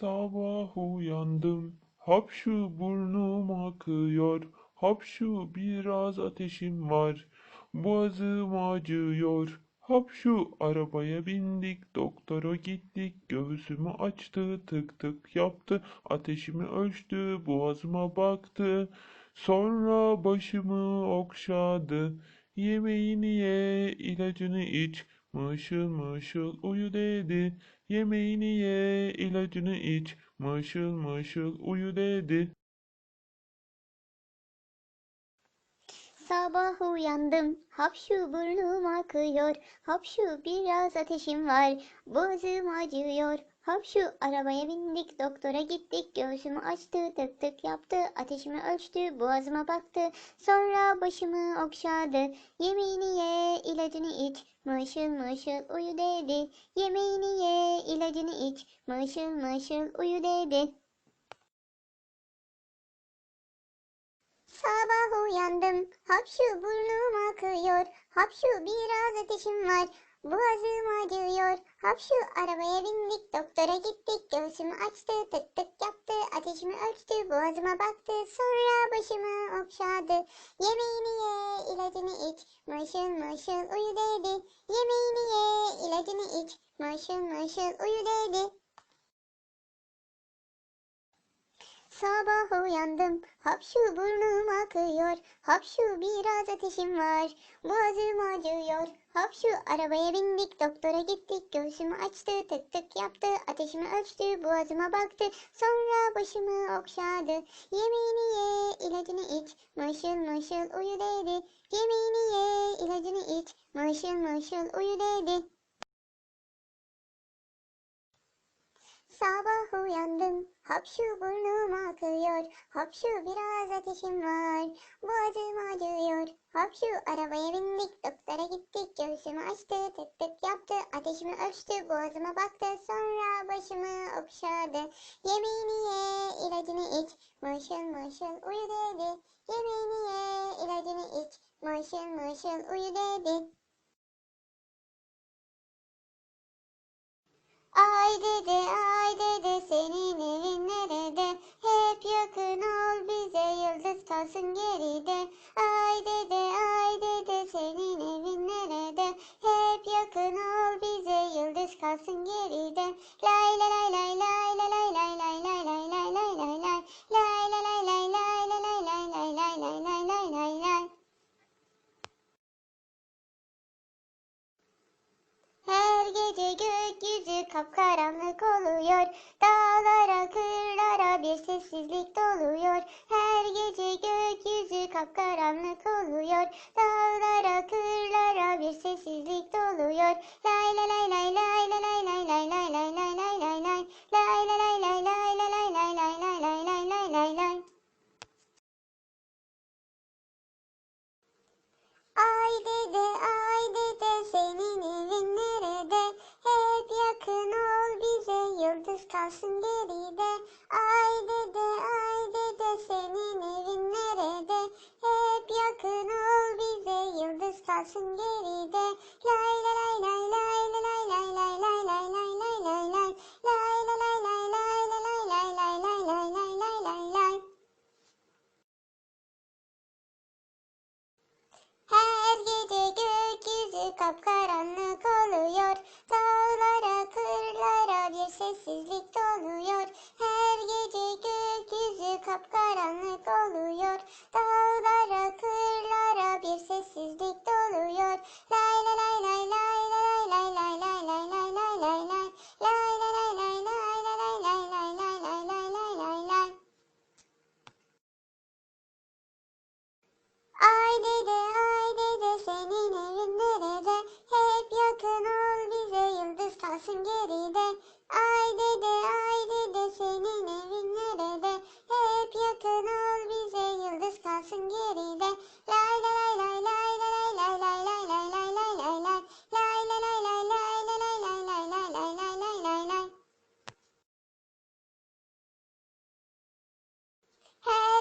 Sabah uyandım, hapşu burnum akıyor, hapşu biraz ateşim var, boğazım acıyor. Hapşu arabaya bindik, doktora gittik, göğsümü açtı, tık tık yaptı, ateşimi ölçtü, boğazıma baktı. Sonra başımı okşadı, yemeğini ye, ilacını iç, mışıl mışıl uyu dedi. Yemeğini ye, ilacını iç, mışıl mışıl uyu dedi. Sabah uyandım, hapşu burnum akıyor, hapşu biraz ateşim var, boğazım acıyor. Hapşu arabaya bindik, doktora gittik, göğsümü açtı, tık tık yaptı, ateşimi ölçtü, boğazıma baktı, sonra başımı okşadı. Yemeğini ye, ilacını iç, mışıl mışıl uyu dedi. Yemeğini ye, ilacını iç, mışıl mışıl uyu dedi. Sabah uyandım, hapşu burnum akıyor, hapşu biraz ateşim var, boğazım acıyor. Hapşu arabaya bindik, doktora gittik, göğsümü açtı, tık tık yaptı, ateşimi ölçtü, boğazıma baktı, sonra başımı okşadı. Yemeğini ye, ilacını iç, mışıl mışıl uyu dedi. Yemeğini ye, ilacını iç, mışıl mışıl uyu dedi. Sabah uyandım, hapşu burnum akıyor, hapşu biraz ateşim var, boğazım acıyor. Hapşu arabaya bindik, doktora gittik, göğsümü açtı, tık tık yaptı, ateşimi ölçtü, boğazıma baktı, sonra başımı okşadı. Yemeğini ye, ilacını iç, mışıl mışıl uyu dedi. Yemeğini ye, ilacını iç, mışıl mışıl uyu dedi. Sabah uyandım, hapşu burnum akıyor, hapşu biraz ateşim var, boğazım acıyor. Hapşu arabaya bindik, doktora gittik, göğsümü açtı, tık tık yaptı, ateşimi ölçtü, boğazıma baktı, sonra başımı okşadı. Yemeğini ye, ilacını iç, mışıl mışıl uyu dedi. Yemeğini ye, ilacını iç, mışıl mışıl uyu dedi. Ay dede ay dede senin evin nerede? Hep yakın ol bize yıldız kalsın geride. Ay dede ay dede senin evin nerede? Hep yakın ol bize yıldız kalsın geride. Lay sacar This is the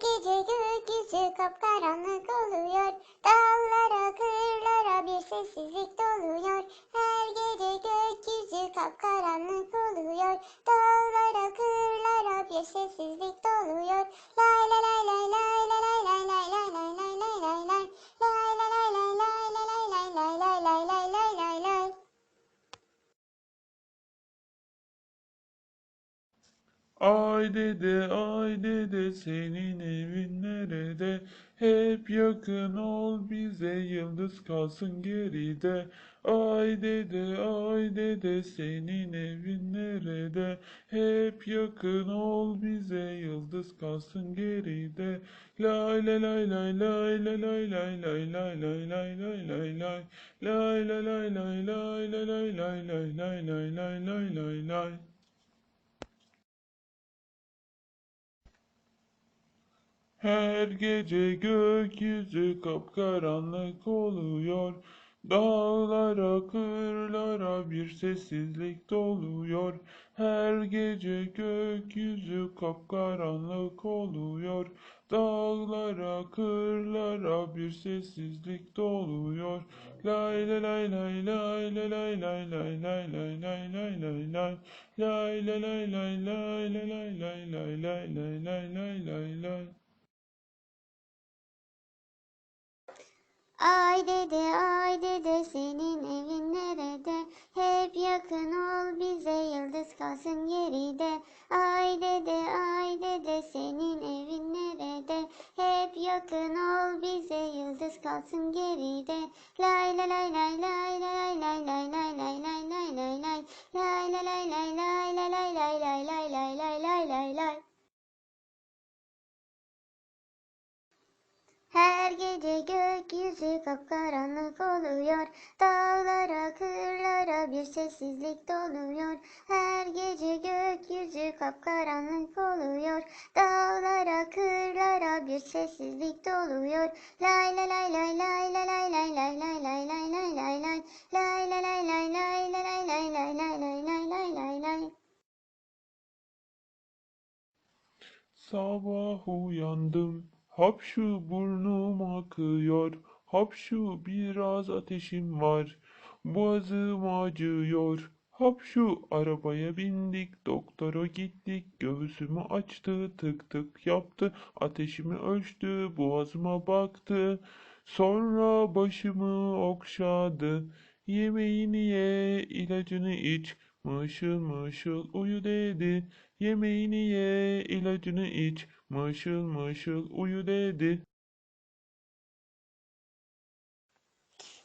gece gökyüzü kapkaranlık oluyor. Dağlara, kırlara bir sessizlik doluyor. Her gece gökyüzü kapkaranlık oluyor. Dağlara, kırlara bir sessizlik doluyor. Lay lay lay lay lay lay lay lay lay lay lay lay lay Ay dede ay dede senin evin nerede? Hep yakın ol bize yıldız kalsın geride. Ay dede ay dede senin evin nerede? Hep yakın ol bize yıldız kalsın geride. Lay lay lay lay lay lay lay lay lay lay lay lay lay lay lay. Lay lay lay lay lay lay lay lay lay lay lay lay Her gece gökyüzü kapkaranlık oluyor. Dağlara, kırlara bir sessizlik doluyor. Her gece gökyüzü kapkaranlık oluyor. Dağlara, kırlara bir sessizlik doluyor. Lay lay lay lay lay lay lay lay lay lay lay lay lay lay lay. Lay lay lay lay lay lay lay lay lay lay lay lay Ay dede ay dede senin evin nerede? Hep yakın ol bize yıldız kalsın geride. Ay dede ay dede senin evin nerede? Hep yakın ol bize yıldız kalsın geride. Lay lay lay lay lay lay lay lay lay lay lay lay lay lay. Lay lay lay lay lay lay lay lay lay lay lay lay lay lay lay. Her gece gökyüzü kapkaranlık oluyor. Dağlara, kırlara bir sessizlik doluyor. Her gece gökyüzü kapkaranlık oluyor. Dağlara, kırlara bir sessizlik doluyor. Lay lay lay lay lay lay lay lay lay lay lay lay lay lay lay. Lay lay lay lay lay lay lay lay lay lay lay lay lay lay. Sabah uyandım, hapşu burnum akıyor, hapşu biraz ateşim var, boğazım acıyor. Hapşu arabaya bindik, doktora gittik, göğsümü açtı, tık tık yaptı, ateşimi ölçtü, boğazıma baktı. Sonra başımı okşadı, yemeğini ye, ilacını iç, mışıl mışıl uyu dedi. Yemeğini ye, ilacını iç, mışıl mışıl uyu dedi.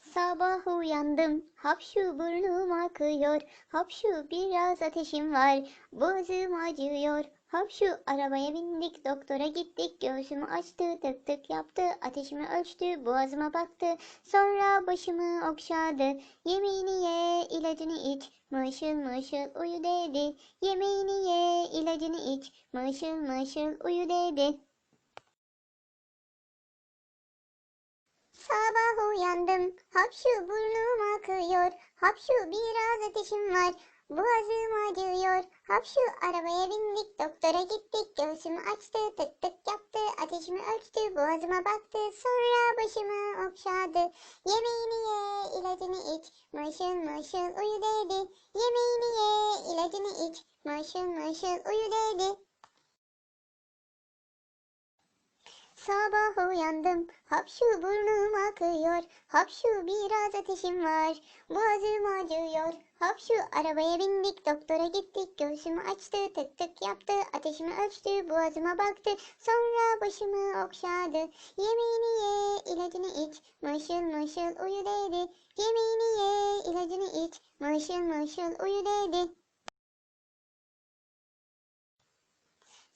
Sabah uyandım, hapşu burnum akıyor, hapşu biraz ateşim var, boğazım acıyor. Hapşu arabaya bindik, doktora gittik, göğsümü açtı, tık tık yaptı, ateşimi ölçtü, boğazıma baktı, sonra başımı okşadı. Yemeğini ye, ilacını iç, mışıl mışıl uyu dedi. Yemeğini ye, ilacını iç, mışıl mışıl uyu dedi. Sabah uyandım, hapşu burnum akıyor, hapşu biraz ateşim var, boğazım acıyor. Hapşu arabaya bindik, doktora gittik, göğsümü açtı, tık tık yaptı, ateşimi ölçtü, boğazıma baktı, sonra başımı okşadı. Yemeğini ye, ilacını iç, mışıl mışıl uyu dedi. Yemeğini ye, ilacını iç, mışıl mışıl uyu dedi. Sabah uyandım, hapşu burnum akıyor, hapşu biraz ateşim var, boğazım acıyor. Hapşu arabaya bindik, doktora gittik, göğsümü açtı, tık tık yaptı, ateşimi ölçtü, boğazıma baktı, sonra başımı okşadı. Yemeğini ye, ilacını iç, mışıl mışıl uyu dedi. Yemeğini ye, ilacını iç, mışıl mışıl uyu dedi.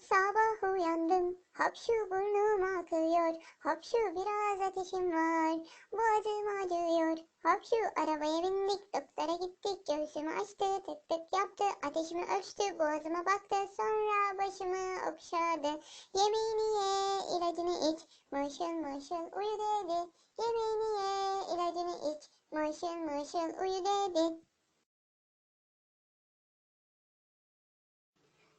Sabah uyandım, hapşu burnum akıyor, hapşu biraz ateşim var, boğazım acıyor. Hapşu arabaya bindik, doktora gittik, göğsümü açtı, tık tık yaptı, ateşimi ölçtü, boğazıma baktı, sonra başımı okşadı. Yemeğini ye, ilacını iç, mışıl mışıl uyu dedi. Yemeğini ye, ilacını iç, mışıl mışıl uyu dedi.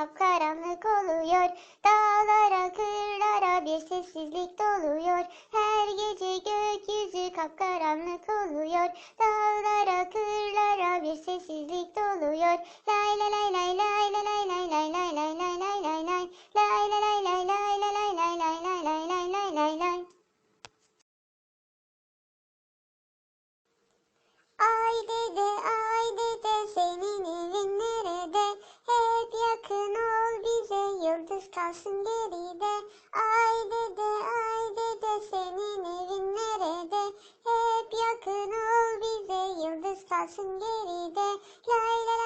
kapkaranlık oluyor. Dağlara, kırlara bir sessizlik doluyor. Her gece gökyüzü kapkaranlık oluyor. Dağlara, kırlara bir sessizlik doluyor. Lay lay lay lay lay lay lay lay lay lay lay lay lay lay lay. Lay lay lay lay lay lay lay lay lay lay lay Ay dede ay dede senin evin nerede? Hep yakın ol bize yıldız kalsın geride. Ay dede ay dede senin evin nerede? Hep yakın ol bize yıldız kalsın geride. Lay lay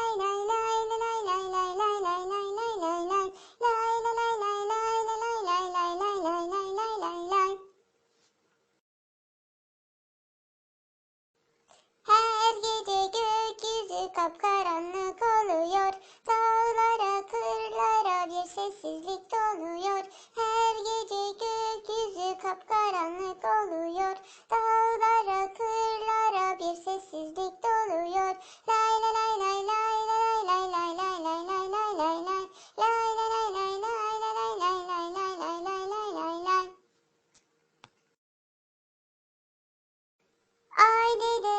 did it.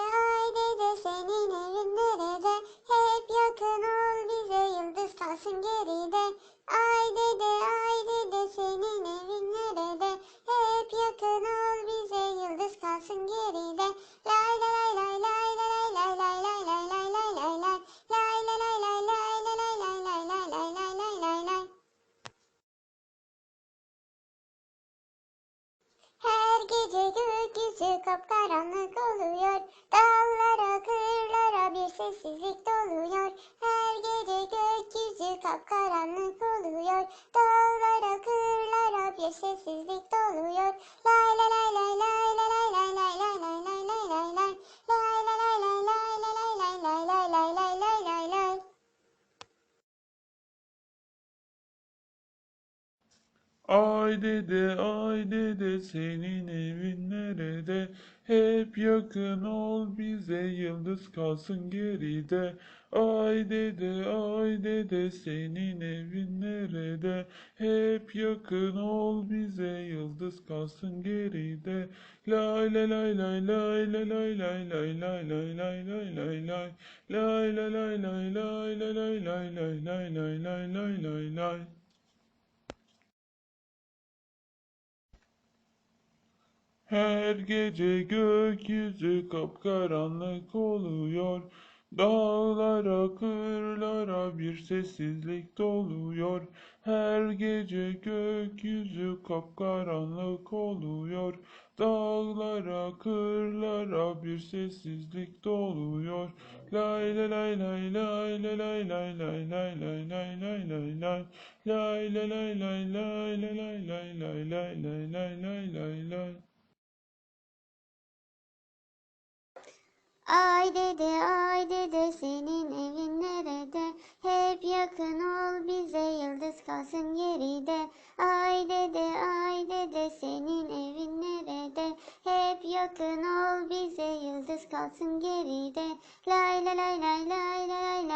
Ay dede ay dede senin evin nerede? Hep yakın ol bize yıldız kalsın geride. Ay dede ay dede senin evin nerede? Hep yakın ol bize yıldız kalsın geride. Lay lay lay lay lay lay lay lay lay lay lay lay lay lay lay. Lay lay lay lay lay lay lay lay lay lay lay lay lay lay lay. Her gece gökyüzü kapkaranlık oluyor. Dağlara, kırlara bir sessizlik doluyor. Her gece gökyüzü kapkaranlık oluyor. Dağlara, kırlara bir sessizlik doluyor. Lay lay lay lay lay lay lay lay lay lay lay lay lay lay lay. Lay lay lay lay lay lay lay lay lay lay lay lay Ay dede ay dede senin evin nerede? Hep yakın ol bize yıldız kalsın geride. Ay dede ay dede senin evin nerede? Hep yakın ol bize yıldız kalsın geride. Lay lay lay lay lay lay lay.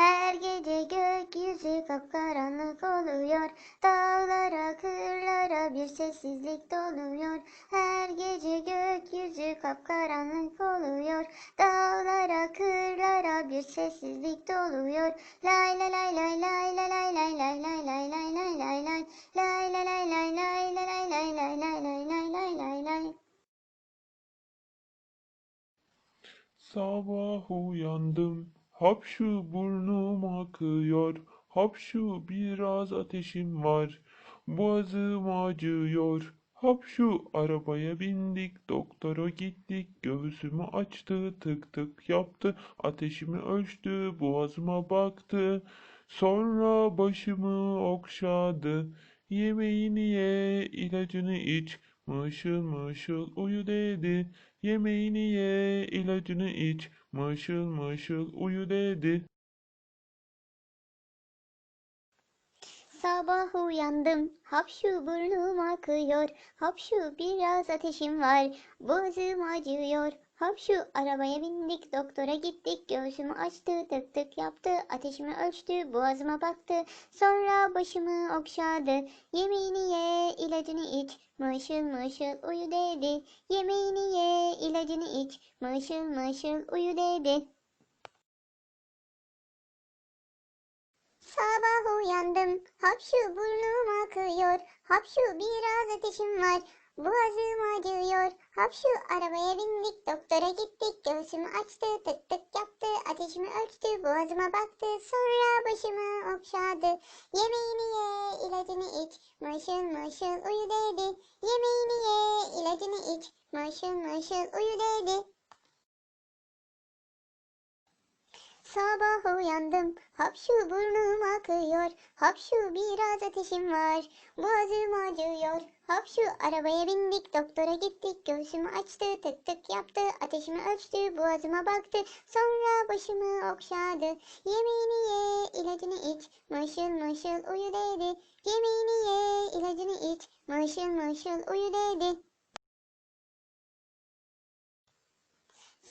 Her gece gökyüzü kapkaranlık oluyor. Dağlara, kırlara bir sessizlik doluyor. Her gece gökyüzü kapkaranlık oluyor. Dağlara, kırlara bir sessizlik doluyor. Lay lay lay lay lay lay lay lay lay lay lay lay lay lay lay. Lay lay lay lay lay lay lay lay lay lay. Sabah uyandım, hapşu burnum akıyor, hapşu biraz ateşim var, boğazım acıyor. Hapşu arabaya bindik, doktora gittik, göğsümü açtı, tık tık yaptı, ateşimi ölçtü, boğazıma baktı. Sonra başımı okşadı, yemeğini ye, ilacını iç, mışıl mışıl uyu dedi. Yemeğini ye, ilacını iç, mışıl mışıl uyu dedi. Sabah uyandım, hapşu burnum akıyor, hapşu biraz ateşim var, boğazım acıyor. Hapşu arabaya bindik, doktora gittik, göğsümü açtı, tık tık yaptı, ateşimi ölçtü, boğazıma baktı, sonra başımı okşadı. Yemeğini ye, ilacını iç, mışıl mışıl uyu dedi. Yemeğini ye, ilacını iç, mışıl mışıl uyu dedi. Sabah uyandım, hapşu burnum akıyor, hapşu biraz ateşim var, boğazım acıyor. Hapşu arabaya bindik, doktora gittik, göğsümü açtı, tık tık yaptı, ateşimi ölçtü, boğazıma baktı, sonra başımı okşadı. Yemeğini ye, ilacını iç, mışıl mışıl uyu dedi. Yemeğini ye, ilacını iç, mışıl mışıl uyu dedi. Sabah uyandım, hapşu burnum akıyor, hapşu biraz ateşim var, boğazım acıyor. Hapşu arabaya bindik, doktora gittik, göğsümü açtı, tık tık yaptı, ateşimi ölçtü, boğazıma baktı, sonra başımı okşadı. Yemeğini ye, ilacını iç, mışıl mışıl uyu dedi. Yemeğini ye, ilacını iç, mışıl mışıl uyu dedi.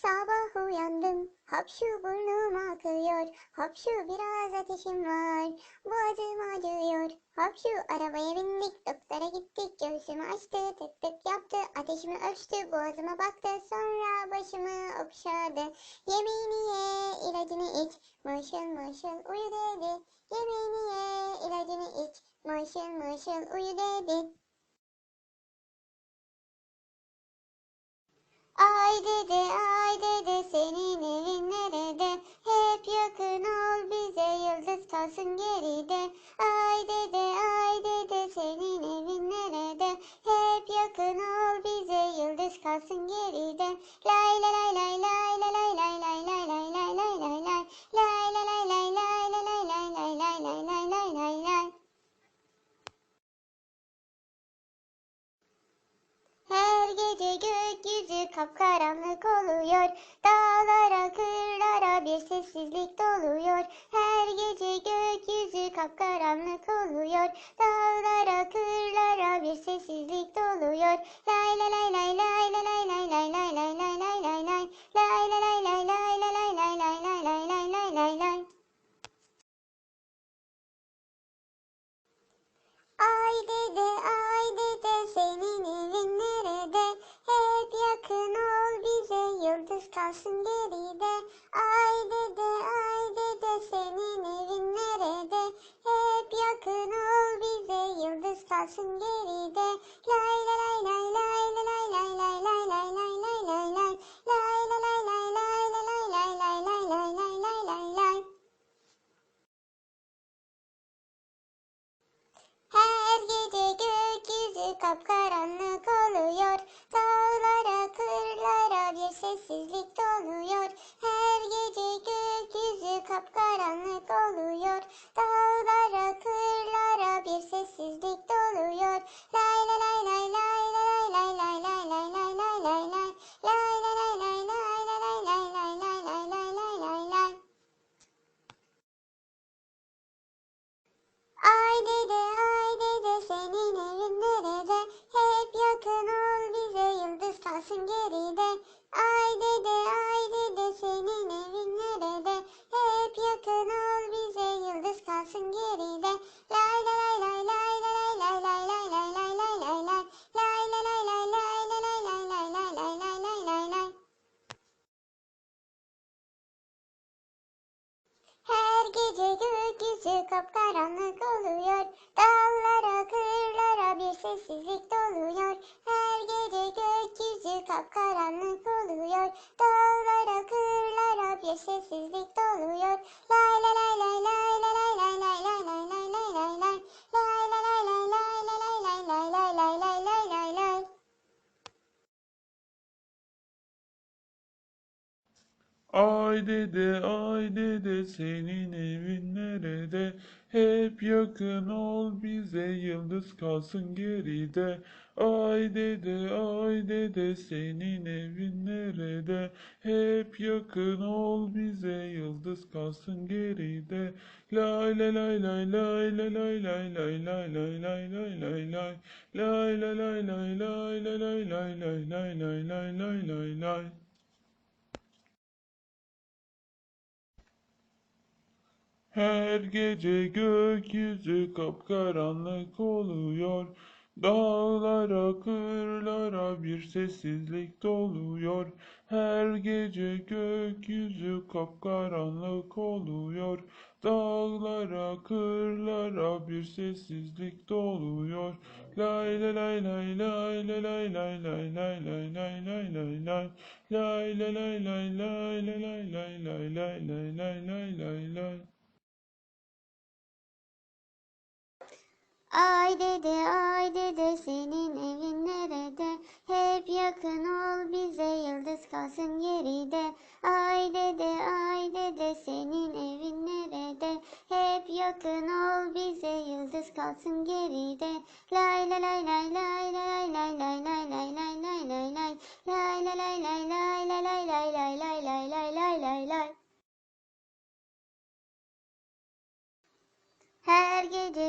Sabah uyandım, hapşu burnum akıyor, hapşu biraz ateşim var, boğazım acıyor. Hapşu arabaya bindik, doktora gittik, göğsümü açtı, tık tık yaptı, ateşimi ölçtü, boğazıma baktı, sonra başımı okşadı. Yemeğini ye, ilacını iç, mışıl mışıl uyu dedi. Yemeğini ye, ilacını iç, mışıl mışıl uyu dedi. Ay dede ay dede senin evin nerede? Hep yakın ol bize yıldız kalsın geride. かか sizle Ay dede ay dede senin evin nerede? Hep yakın ol bize yıldız kalsın geride. Ay dede ay dede senin evin nerede? Hep yakın ol bize yıldız kalsın geride. Lay lay lay lay lay lay lay lay lay lay lay lay lay lay lay. Lay lay lay lay lay lay lay lay lay lay lay lay lay lay lay. Her gece gökyüzü kapkaranlık oluyor. Dağlara, kırlara bir sessizlik doluyor. Her gece gökyüzü kapkaranlık oluyor. Dağlara, kırlara bir sessizlik doluyor. Lay lay lay lay lay lay lay lay lay lay lay lay lay lay lay. Lay lay lay lay lay lay lay lay lay lay lay lay Ay dede ay dede senin evin nerede? Hep yakın ol bize yıldız kalsın geride. Ay dede ay dede senin evin nerede? Hep yakın ol bize yıldız kalsın geride. Lay lay lay lay lay lay lay lay lay lay lay lay lay lay. Lay lay lay lay lay lay lay lay lay lay lay lay lay lay lay. Her gece